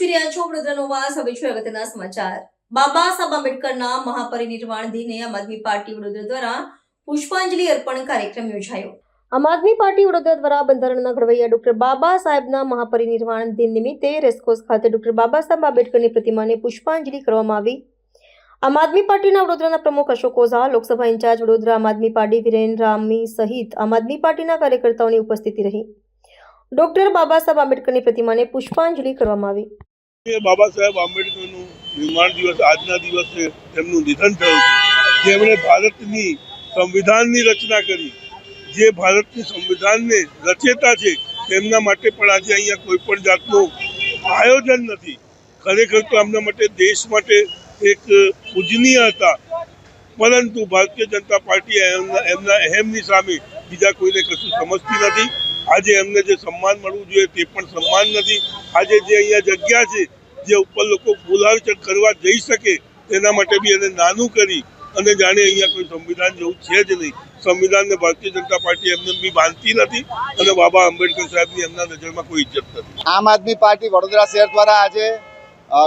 જોઈ રહ્યા છો વડોદરાનો વાસ. હવે છે અગત્યના સમાચાર. બાબા સાહેબ આંબેડકરના મહાપરિનિર્વાણ દિને આમ આદમી પાર્ટી વડોદરા દ્વારા આમ આદમી પાર્ટી વડોદરા દ્વારા બંધારણના ઘડવૈયા ડોક્ટર બાબા સાહેબના મહાપરિનિર્વાણ દિન નિમિત્તે રેસકોર્સ ખાતે ડોક્ટર બાબા સાહેબ આંબેડકરની પ્રતિમાને પુષ્પાંજલિ કરવામાં આવી. આમ આદમી પાર્ટીના વડોદરાના પ્રમુખ અશોક ઓઝા, લોકસભા ઇન્ચાર્જ વડોદરા આમ આદમી પાર્ટી વિરેન રામી સહિત આમ આદમી પાર્ટીના કાર્યકર્તાઓની ઉપસ્થિતિ રહી. ડોક્ટર બાબા સાહેબ આંબેડકરની પ્રતિમાને પુષ્પાંજલિ કરવામાં આવી. બાબા સાહેબ આંબેડકરનું નિર્માણ દિવસ, આજના દિવસે તેમનું નિધન થયું જેમણે ભારતની સંવિધાનની રચના કરી. જે ભારતની સંવિધાનને રચેતા છે, તેમના માટે પણ આજે અહીંયા કોઈ પણ જાતનું આયોજન નથી. ખરેખર તો એમના માટે દેશ માટે એક પૂજનીય હતા. પરંતુ ભારતીય જનતા પાર્ટી એમના એમના અહેમની સામે બીજા કોઈને કશું સમજતી નથી. આજે એમને જે સન્માન મળવું જોઈએ તે પણ સન્માન નથી. આજે જે અહીંયા જગ્યા છે, જે ઉપર લોકો બોલાવચટ કરવા જઈ શકે, તેના માટે બી એને નાનું કરી અને જાણે અહીંયા કોઈ સંવિધાન જેવું છે જ નહીં. સંવિધાનને ભારતીય જનતા પાર્ટી એમને બી માનતી નથી અને બાબા આંબેડકર સાહેબની એમના નજરમાં કોઈ ઇજ્જત નથી. આમ આદમી પાર્ટી વડોદરા શહેર દ્વારા આજે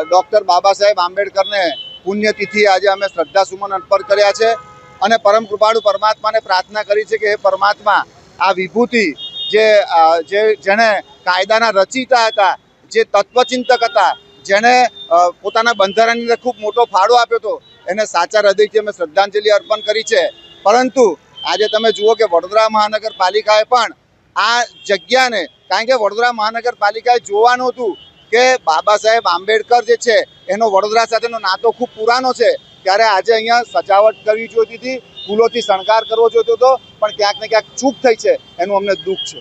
ડૉક્ટર બાબા સાહેબ આંબેડકરને પુણ્યતિથિ આજે અમે શ્રદ્ધાસુમન અર્પણ કર્યા છે અને પરમ કૃપાળુ પરમાત્માને પ્રાર્થના કરી છે કે હે પરમાત્મા, આ વિભૂતિ જે જે જેણે કાયદાના રચિતા હતા, જે તત્વચિંતક હતા, જેણે પોતાના બંધારણની અંદર ખૂબ મોટો ફાળો આપ્યો હતો, એને સાચા હૃદયથી અમે શ્રદ્ધાંજલિ અર્પણ કરી છે. પરંતુ આજે તમે જુઓ કે વડોદરા મહાનગરપાલિકાએ પણ આ જગ્યાને, કારણ કે વડોદરા મહાનગરપાલિકાએ જોવાનું હતું કે બાબા સાહેબ આંબેડકર જે છે, એનો વડોદરા સાથેનો નાતો ખૂબ પુરાનો છે. ત્યારે આજે અહીંયા સજાવટ કરવી જોઈતી હતી. ફૂલોથી શણગાર કરવો જોઈતો હતો, પણ ક્યાંક ને ક્યાંક ચૂક થઈ છે, એનું અમને દુઃખ છે.